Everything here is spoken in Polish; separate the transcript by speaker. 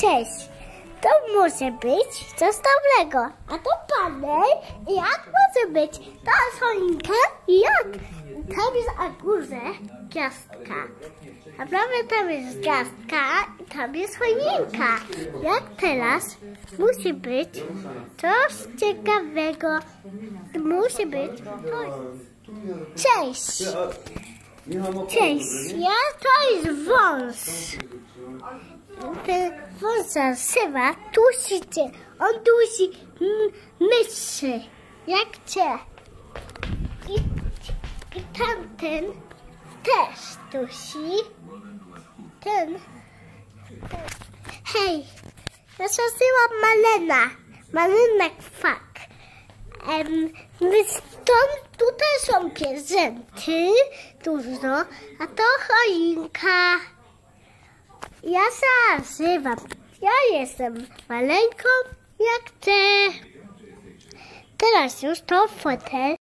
Speaker 1: Cześć. To może być coś dobrego. A to panel, jak może być? To choinka, jak? Tam jest na górze gwiazdka. Naprawdę tam jest gwiazdka i tam jest choinka. Jak teraz musi być coś ciekawego. Musi być Cześć. Cześć. Ja to jest wąs. Ten wąs nazywa tusicie. On dusi myszy. Jak cię. I, I tamten też dusi. Ten. ten. Hej, nazywam Malena. Malena Kwak. Em, stąd tutaj są prezenty, dużo, a to choinka. Ja się nazywam, ja jestem maleńką jak ty. Teraz już to fotel.